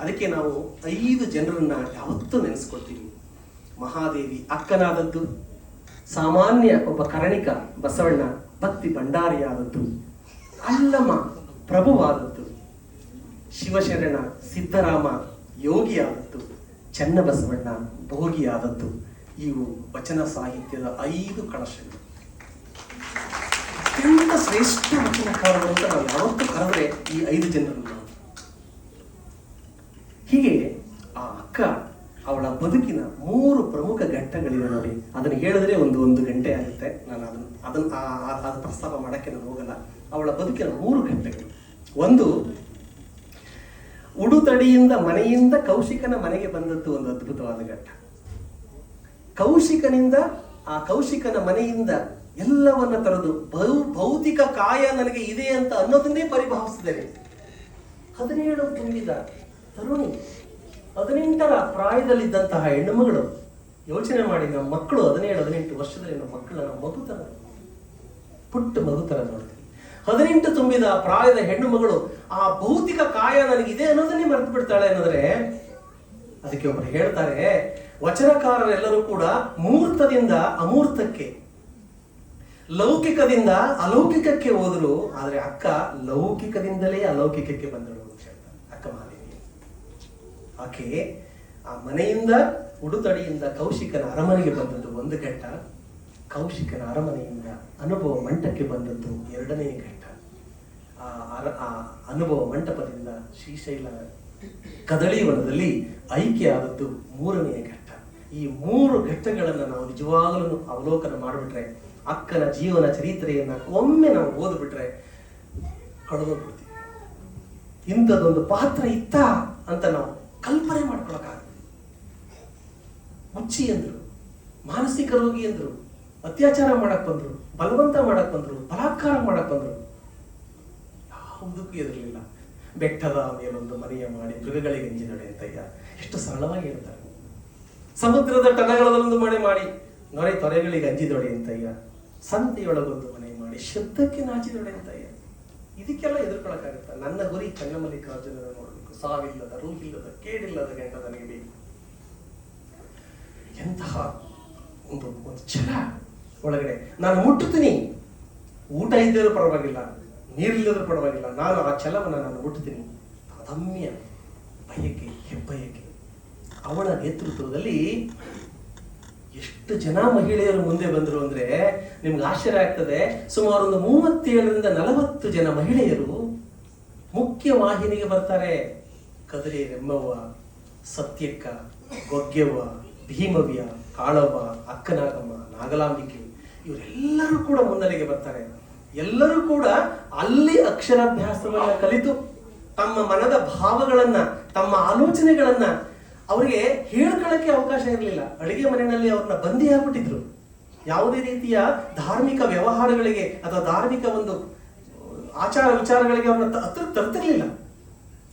ಅದಕ್ಕೆ ನಾವು ಐದು ಜನರನ್ನ ಯಾವತ್ತೂ ನೆನೆಸ್ಕೊಳ್ತೀವಿ. ಮಹಾದೇವಿ ಅಕ್ಕನಾದದ್ದು, ಸಾಮಾನ್ಯ ಒಬ್ಬ ಕರಣಿಕ ಬಸವಣ್ಣ, ಭಕ್ತಿ ಭಂಡಾರಿಯಾದದ್ದು, ಅಲ್ಲಮ್ಮ ಪ್ರಭುವಾದದ್ದು, ಶಿವಶರಣ ಸಿದ್ದರಾಮ ಯೋಗಿಯಾದದ್ದು ಚನ್ನಬಸವಣ್ಣ ಭೋಗಿಯಾದದ್ದು, ಇವು ವಚನ ಸಾಹಿತ್ಯದ ಐದು ಕಳಶಗಳು. ಅತ್ಯಂತ ಶ್ರೇಷ್ಠ ವಚನಕಾರರು ಅಂತ ನಾವು ಯಾವತ್ತೂ ಕರೆದ್ರೆ ಈ ಐದು ಜನರನ್ನು ಹೀಗೆ ಆ ಅಕ್ಕ ಅವಳ ಬದುಕಿನ ಮೂರು ಪ್ರಮುಖ ಘಟ್ಟಗಳಿವೆ ನೋಡಿ. ಅದನ್ನು ಹೇಳಿದ್ರೆ ಒಂದು ಒಂದು ಗಂಟೆ ಆಗುತ್ತೆ. ನಾನು ಅದನ್ನು ಅದನ್ನು ಅದು ಪ್ರಸ್ತಾಪ ಮಾಡಕ್ಕೆ ನಾನು ಹೋಗಲ್ಲ. ಅವಳ ಬದುಕಿನ ಮೂರು ಘಟ್ಟಗಳು. ಒಂದು, ಉಡುತಡಿಯಿಂದ ಮನೆಯಿಂದ ಕೌಶಿಕನ ಮನೆಗೆ ಬಂದದ್ದು ಒಂದು ಅದ್ಭುತವಾದ ಘಟ್ಟ. ಕೌಶಿಕನಿಂದ, ಆ ಕೌಶಿಕನ ಮನೆಯಿಂದ ಎಲ್ಲವನ್ನ ತರದು ಭೌ ಭೌತಿಕ ಕಾಯ ನನಗೆ ಇದೆ ಅಂತ ಅನ್ನೋದನ್ನೇ ಪರಿಭಾವಿಸಿದ್ದೇನೆ. ಹದಿನೇಳು ತುಂಬಿದ ತರುಣಿ. ಹದಿನೆಂಟರ ಪ್ರಾಯದಲ್ಲಿದ್ದಂತಹ ಹೆಣ್ಣುಮಗಳು ಯೋಚನೆ ಮಾಡಿ, ನಮ್ಮ ಮಕ್ಕಳು ಹದಿನೇಳು, ಹದಿನೆಂಟು ವರ್ಷದಲ್ಲಿ ನಮ್ಮ ಮಕ್ಕಳ ನಮ್ಮ ಮಗು ತರ ಪುಟ್ಟ ಮಗು ತರ ನೋಡ್ತೀವಿ ಹದಿನೆಂಟು ತುಂಬಿದ ಪ್ರಾಯದ ಹೆಣ್ಣು ಮಗಳು ಆ ಭೌತಿಕ ಕಾಯ ನನಗಿದೆ ಅನ್ನೋದನ್ನೇ ಮರೆತು ಬಿಡ್ತಾಳೆ ಅನ್ನೋದ್ರೆ ಅದಕ್ಕೆ ಒಬ್ಬರು ಹೇಳ್ತಾರೆ, ವಚನಕಾರರೆಲ್ಲರೂ ಕೂಡ ಮೂರ್ತದಿಂದ ಅಮೂರ್ತಕ್ಕೆ, ಲೌಕಿಕದಿಂದ ಅಲೌಕಿಕಕ್ಕೆ ಹೋದರು, ಆದರೆ ಅಕ್ಕ ಲೌಕಿಕದಿಂದಲೇ ಅಲೌಕಿಕಕ್ಕೆ ಬಂದಳು ಅಂತ ಆಕೆ ಆ ಮನೆಯಿಂದ ಉಡುತಡಿಯಿಂದ ಕೌಶಿಕನ ಅರಮನೆಗೆ ಬಂದದ್ದು ಒಂದು ಘಟ್ಟ, ಕೌಶಿಕನ ಅರಮನೆಯಿಂದ ಅನುಭವ ಮಂಟಕ್ಕೆ ಬಂದದ್ದು ಎರಡನೇ ಘಟ್ಟ. ಆ ಅರ- ಆ ಅನುಭವ ಮಂಟಪದಿಂದ ಶ್ರೀಶೈಲ ಕದಳೀವನದಲ್ಲಿ ಐಕ್ಯ ಆದದ್ದು ಮೂರನೆಯ ಘಟ್ಟ. ಈ ಮೂರು ಘಟ್ಟಗಳನ್ನು ನಾವು ನಿಜವಾಗಲೂ ಅವಲೋಕನ ಮಾಡಿಬಿಟ್ರೆ, ಅಕ್ಕನ ಜೀವನ ಚರಿತ್ರೆಯನ್ನ ಒಮ್ಮೆ ನಾವು ಓದ್ಬಿಟ್ರೆ ಕಳೆದೋಗ್ಬಿಡ್ತೀವಿ. ಇಂಥದ್ದೊಂದು ಪಾತ್ರ ಇತ್ತ ಅಂತ ನಾವು ಕಲ್ಪನೆ ಮಾಡ್ಕೊಳಕ್ಕಾಗಲ್ಲ. ಮುಚ್ಚಿ ಅಂದ್ರು ಮಾನಸಿಕ ರೋಗಿ ಎಂದ್ರು, ಅತ್ಯಾಚಾರ ಮಾಡಕ್ ಬಂದ್ರು, ಬಲವಂತ ಮಾಡಕ್ ಬಂದ್ರು, ಬಲಾತ್ಕಾರ ಮಾಡಕ್ ಬಂದ್ರು, ಯಾವುದಕ್ಕೂ ಎದುರಲಿಲ್ಲ ಬೆಟ್ಟದ ಮೇಲೊಂದು ಮನೆಯ ಮಾಡಿ ಮೃಗಗಳಿಗೆ ಎಂಜಿನಡೆ ಅಂತಯ್ಯ ಎಷ್ಟು ಸರಳವಾಗಿ ಹೇಳ್ತಾರೆ. ಸಮುದ್ರದ ಟನಗಳಲ್ಲೊಂದು ಮನೆ ಮಾಡಿ, ನೊರೆ ತೊರೆಗಳಿಗೆ ಅಂಜಿದೊಡೆ ಅಂತಯ್ಯ ಸಂತೆಯೊಳಗೊಂದು ಮನೆ ಮಾಡಿ, ಶಬ್ದಕ್ಕೆ ನಾಚಿದೊಡೆ ಅಂತಯ್ಯ ಇದಕ್ಕೆಲ್ಲ ಎದುರ್ಕೊಳಕ್ಕಾಗತ್ತ ನನ್ನ ಗುರಿ ಚನ್ನಮಲ್ಲಿಕಾರ್ಜುನ ನೋಡಬೇಕು. ಸಾವಿಲ್ಲದ, ರೂಹಿಲ್ಲದ, ಕೇಡಿಲ್ಲದ ಗಂಡ ನನಗೆ ಬೇಕು. ಎಂತಹ ಒಂದು ಒಂದು ಛಲ ಒಳಗಡೆ ನಾನು ಮುಟ್ಟುತ್ತೀನಿ. ಊಟ ಇದ್ದರೂ ಪರವಾಗಿಲ್ಲ ನೀರಿಲ್ಲದರೂ ಪರವಾಗಿಲ್ಲ, ನಾನು ಆ ಛಲವನ್ನು ನಾನು ಮುಟ್ಟುತ್ತೀನಿ. ಅದಮ್ಯ ಬಯಕೆ ಹೆಬ್ಬಯಕೆ ಅವಳ ನೇತೃತ್ವದಲ್ಲಿ ಎಷ್ಟು ಜನ ಮಹಿಳೆಯರು ಮುಂದೆ ಬಂದರು ಅಂದ್ರೆ ನಿಮ್ಗೆ ಆಶ್ಚರ್ಯ ಆಗ್ತದೆ. ಸುಮಾರು ಒಂದು ಮೂವತ್ತೇಳರಿಂದ ನಲವತ್ತು ಜನ ಮಹಿಳೆಯರು ಮುಖ್ಯ ವಾಹಿನಿಗೆ ಬರ್ತಾರೆ. ಕದರಿ ರೆಮ್ಮವ್ವ ಸತ್ಯಕ್ಕ, ಗೊಗ್ಗೆವ್ವ, ಭೀಮವ್ಯ, ಕಾಳವ್ವ, ಅಕ್ಕನಾಗಮ್ಮ, ನಾಗಲಾಂಬಿಕೆ, ಇವರೆಲ್ಲರೂ ಕೂಡ ಮುನ್ನೆಲೆಗೆ ಬರ್ತಾರೆ. ಎಲ್ಲರೂ ಕೂಡ ಅಲ್ಲಿ ಅಕ್ಷರಾಭ್ಯಾಸವನ್ನ ಕಲಿತು ತಮ್ಮ ಮನದ ಭಾವಗಳನ್ನ, ತಮ್ಮ ಆಲೋಚನೆಗಳನ್ನ ಅವರಿಗೆ ಹೇಳ್ಕೊಳ್ಳಕ್ಕೆ ಅವಕಾಶ ಇರಲಿಲ್ಲ. ಅಡಿಗೆ ಮನೆಯಲ್ಲಿ ಅವ್ರನ್ನ ಬಂದಿ ಆಗ್ಬಿಟ್ಟಿದ್ರು. ಯಾವುದೇ ರೀತಿಯ ಧಾರ್ಮಿಕ ವ್ಯವಹಾರಗಳಿಗೆ ಅಥವಾ ಧಾರ್ಮಿಕ ಒಂದು ಆಚಾರ ವಿಚಾರಗಳಿಗೆ ಅವ್ರನ್ನ ಹತ್ರ ತರ್ತಿರ್ಲಿಲ್ಲ.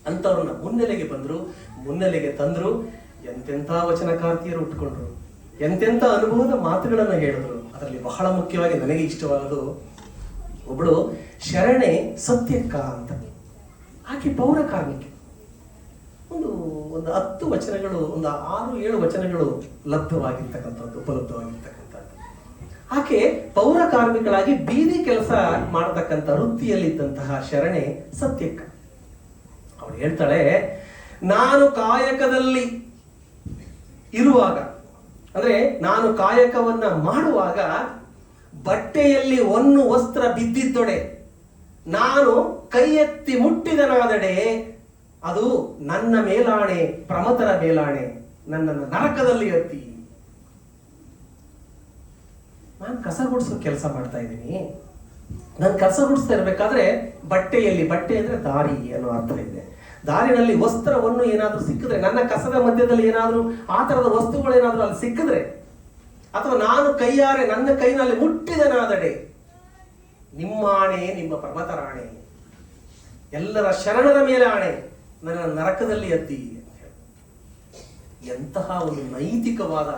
ಅಂತವ್ರನ್ನ ಮುನ್ನೆಲೆಗೆ ಬಂದರು, ಮುನ್ನೆಲೆಗೆ ತಂದ್ರು, ಎಂತೆಂಥ ವಚನಕಾರ್ತಿಯರು ಉಟ್ಕೊಂಡ್ರು. ಎಂತೆಂಥ ಅನುಭವದ ಮಾತುಗಳನ್ನ ಹೇಳಿದ್ರು. ಅದರಲ್ಲಿ ಬಹಳ ಮುಖ್ಯವಾಗಿ ನನಗೆ ಇಷ್ಟವಾದದು ಒಬ್ಬಳು ಶರಣೆ ಸತ್ಯಕ್ಕ ಅಂತ. ಆಕೆ ಪೌರ ಕಾರ್ಮಿಕೆ. ಒಂದು ಒಂದು ಹತ್ತು ವಚನಗಳು, ಒಂದು ಆರು, ಏಳು ವಚನಗಳು ಲಭ್ಯವಾಗಿರ್ತಕ್ಕಂಥದ್ದು ಉಪಲಬ್ಧವಾಗಿರ್ತಕ್ಕಂಥದ್ದು. ಆಕೆ ಪೌರ ಕಾರ್ಮಿಕಳಾಗಿ ಬೀದಿ ಕೆಲಸ ಮಾಡತಕ್ಕಂಥ ವೃತ್ತಿಯಲ್ಲಿದ್ದಂತಹ ಶರಣೆ ಸತ್ಯಕ್ಕ. ಅವಳು ಹೇಳ್ತಾಳೆ, ನಾನು ಕಾಯಕದಲ್ಲಿ ಇರುವಾಗ, ಅಂದ್ರೆ ನಾನು ಕಾಯಕವನ್ನ ಮಾಡುವಾಗ ಬಟ್ಟೆಯಲ್ಲಿ ಒಂದು ವಸ್ತ್ರ ಬಿದ್ದಿದ್ದೊಡೆ, ನಾನು ಕೈ ಎತ್ತಿ ಮುಟ್ಟಿದನಾದಡೆ, ಅದು ನನ್ನ ಮೇಲಾಣೆ, ಪ್ರಮತರ ಮೇಲಾಣೆ, ನನ್ನನ್ನು ನರಕದಲ್ಲಿ ಎತ್ತಿ. ನಾನು ಕಸ ಗುಡಿಸೋ ಕೆಲಸ ಮಾಡ್ತಾ ಇದ್ದೀನಿ. ನಾನು ಕಸ ಗುಡಿಸ್ತಾ ಇರ್ಬೇಕಾದ್ರೆ ಬಟ್ಟೆಯಲ್ಲಿ, ಬಟ್ಟೆ ಅಂದ್ರೆ ದಾರಿ ಅನ್ನೋ ಅರ್ಥ ಇದೆ ದಾರಿನಲ್ಲಿ ವಸ್ತ್ರವನ್ನು ಏನಾದ್ರೂ ಸಿಕ್ಕಿದ್ರೆ, ನನ್ನ ಕಸದ ಮಧ್ಯದಲ್ಲಿ ಏನಾದ್ರೂ, ಆ ತರದ ವಸ್ತುಗಳು ಏನಾದ್ರೂ ಅಲ್ಲಿ ಸಿಕ್ಕಿದ್ರೆ, ಅಥವಾ ನಾನು ಕೈಯಾರೆ, ನನ್ನ ಕೈನಲ್ಲಿ ಮುಟ್ಟಿದನಾದಡೆ ನಿಮ್ಮ ಆಣೆ ನಿಮ್ಮ ಪರ್ವತರಾಣೆ ಎಲ್ಲರ ಶರಣರ ಮೇಲೆ ಆಣೆ, ನನ್ನ ನರಕದಲ್ಲಿ ಎತ್ತಿ. ಎಂತಹ ಒಂದು ನೈತಿಕವಾದ,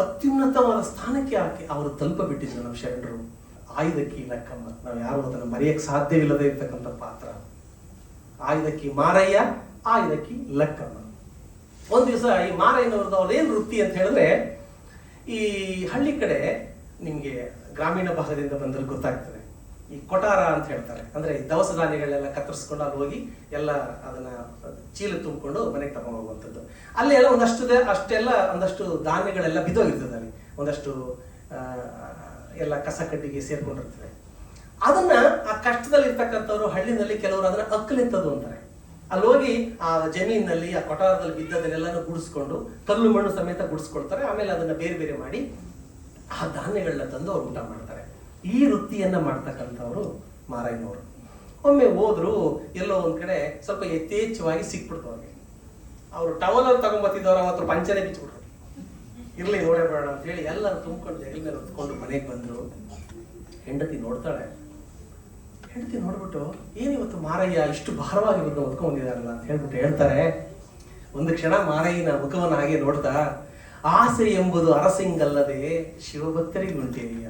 ಅತ್ಯುನ್ನತವಾದ ಸ್ಥಾನಕ್ಕೆ ಆಕೆ, ಅವರು ತಲುಪಬಿಟ್ಟಿದ್ರು ನಮ್ಮ ಶರಣರು ಆಯುಧಕ್ಕೆ ಲಕ್ಕಮ್ಮ ನಾವು ಯಾರು ಅದನ್ನು ಮರೆಯಕ್ಕೆ ಸಾಧ್ಯವಿಲ್ಲದೆ ಇರ್ತಕ್ಕಂಥ ಪಾತ್ರ. ಆಯುಧಕ್ಕೆ ಮಾರಯ್ಯ, ಆಯುಧಕ್ಕೆ ಲಕ್ಕಮ್ಮ ಒಂದು ದಿವಸ ಈ ಮಾರಯ್ಯನವ್ರದ್ದು ಅವ್ರ ಏನು ವೃತ್ತಿ ಅಂತ ಹೇಳಿದ್ರೆ, ಈ ಹಳ್ಳಿ ಕಡೆ ನಿಮಗೆ ಗ್ರಾಮೀಣ ಭಾಗದಿಂದ ಬಂದ್ರೆ ಗೊತ್ತಾಗ್ತದೆ. ಈ ಕೊಟಾರ ಅಂತ ಹೇಳ್ತಾರೆ. ಅಂದ್ರೆ ದವಸ ಧಾನ್ಯಗಳನ್ನೆಲ್ಲ ಕತ್ತರಿಸ್ಕೊಂಡು ಅಲ್ಲಿ ಹೋಗಿ ಎಲ್ಲ ಅದನ್ನ ಚೀಲ ತುಂಬಿಕೊಂಡು ಮನೆಗೆ ತಗೊಂಡು ಹೋಗುವಂಥದ್ದು. ಅಲ್ಲಿ ಎಲ್ಲ ಒಂದಷ್ಟು ಅಷ್ಟೆಲ್ಲ ಒಂದಷ್ಟು ಧಾನ್ಯಗಳೆಲ್ಲ ಬಿದ್ದೋಗಿರ್ತದೆ ಅಲ್ಲಿ. ಒಂದಷ್ಟು ಎಲ್ಲ ಕಸ ಕಡ್ಡಿಗೆ ಸೇರ್ಕೊಂಡಿರ್ತದೆ ಅದನ್ನ ಆ ಕಷ್ಟದಲ್ಲಿ ಇರ್ತಕ್ಕಂಥವ್ರು ಹಳ್ಳಿನಲ್ಲಿ ಕೆಲವರು ಅದನ್ನ ಅಕ್ಕಲಿಂತದ್ದು ಅಂತಾರೆ. ಅಲ್ಲಿ ಹೋಗಿ ಆ ಜಮೀನಿನಲ್ಲಿ, ಆ ಕೊಠಾರದಲ್ಲಿ ಬಿದ್ದದನ್ನೆಲ್ಲಾನು ಗುಡಿಸ್ಕೊಂಡು, ಕಲ್ಲು ಮಣ್ಣು ಸಮೇತ ಗುಡಿಸ್ಕೊಳ್ತಾರೆ. ಆಮೇಲೆ ಅದನ್ನ ಬೇರೆ ಬೇರೆ ಮಾಡಿ ಆ ಧಾನ್ಯಗಳನ್ನ ತಂದು ಅವ್ರು ಊಟ ಮಾಡ್ತಾರೆ. ಈ ವೃತ್ತಿಯನ್ನ ಮಾಡ್ತಕ್ಕಂಥವ್ರು ಮಾರಾಯನವರು. ಒಮ್ಮೆ ಹೋದ್ರು ಎಲ್ಲೋ ಒಂದ್ ಕಡೆ ಸ್ವಲ್ಪ ಯಥೇಚ್ಛವಾಗಿ ಸಿಕ್ಬಿಡ್ತು ಅವ್ರಿಗೆ. ಅವರು ಟವಲ್ ಅಲ್ಲಿ ತಗೊಂಬತ್ತಿದ್ದವ್ರು ಅವತ್ತು ಪಂಚನೆ ಬಿಚ್ಚಿಬಿಟ್ರು. ಇರ್ಲಿ, ನೋಡೇ ಅಂತ ಹೇಳಿ ಎಲ್ಲರೂ ತುಂಬಿಕೊಂಡು ಜಗಲ್ ಮೇಲೆ ಹೊತ್ಕೊಂಡು ಮನೆಗೆ ಬಂದರು. ಹೆಂಡತಿ ನೋಡ್ತಾಳೆ. ಹೆಂಡತಿ ನೋಡ್ಬಿಟ್ಟು, ಏನಿವತ್ತು ಮಾರಯ್ಯ, ಇಷ್ಟು ಭಾರವಾಗಿ ಇವತ್ತು ಹೊತ್ಕೊಂಡಿದಾರಲ್ಲ ಅಂತ ಹೇಳ್ಬಿಟ್ಟು ಹೇಳ್ತಾರೆ. ಒಂದು ಕ್ಷಣ ಮಾರಯ್ಯನ ಮುಖವನ್ನ ಹಾಗೆ ನೋಡ್ತಾ, ಆಸೆ ಎಂಬುದು ಅರಸಿಂಗಲ್ಲದೆ ಶಿವಭಕ್ತರಿಗುಂಟೇರಿಯ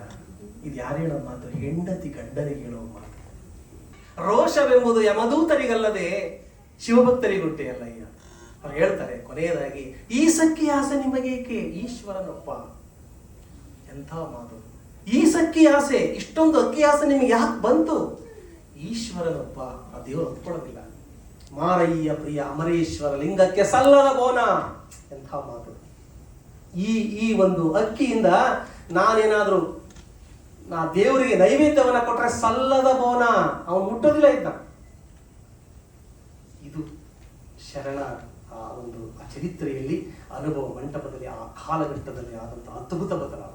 ಇದು ಯಾರು ಹೇಳೋ ಮಾತು? ಹೆಂಡತಿ ಗಂಡನಿಗೆ ಹೇಳೋ ಮಾತು. ರೋಷವೆಂಬುದು ಯಮದೂತರಿಗಲ್ಲದೆ ಶಿವಭಕ್ತರಿಗುಂಟೆ ಅಲ್ಲಯ್ಯ ಅವ್ರು ಹೇಳ್ತಾರೆ ಕೊನೆಯದಾಗಿ ಈ ಸಕ್ಕಿ ಆಸೆ ನಿಮಗೇಕೆ ಈಶ್ವರನಪ್ಪ ಎಂಥ ಮಾತು. ಈ ಸಕ್ಕಿ ಆಸೆ, ಇಷ್ಟೊಂದು ಅಕ್ಕಿ ಆಸೆ ನಿಮಗೆ ಯಾಕೆ ಬಂತು? ಈಶ್ವರನಪ್ಪ ಆ ದೇವರು ಒಪ್ಕೊಳ್ಳೋದಿಲ್ಲ ಮಾರಯ್ಯ ಪ್ರಿಯ ಅಮರೇಶ್ವರ ಲಿಂಗಕ್ಕೆ ಸಲ್ಲದ ಬೋನ. ಎಂಥ ಮಾತು. ಈ ಈ ಒಂದು ಅಕ್ಕಿಯಿಂದ ನಾನೇನಾದ್ರೂ, ನಾ ದೇವರಿಗೆ ನೈವೇದ್ಯವನ್ನ ಕೊಟ್ರೆ ಸಲ್ಲದ ಬೋನ. ಅವನು ಮುಟ್ಟೋದಿಲ್ಲ ಇದ್ದ ಇದು ಶರಣ. ಆ ಒಂದು ಚರಿತ್ರೆಯಲ್ಲಿ ಅನುಭವ ಮಂಟಪದಲ್ಲಿ ಆ ಕಾಲಘಟ್ಟದಲ್ಲಿ ಆದಂತಹ ಅದ್ಭುತ ಬದಲಾವಣೆ.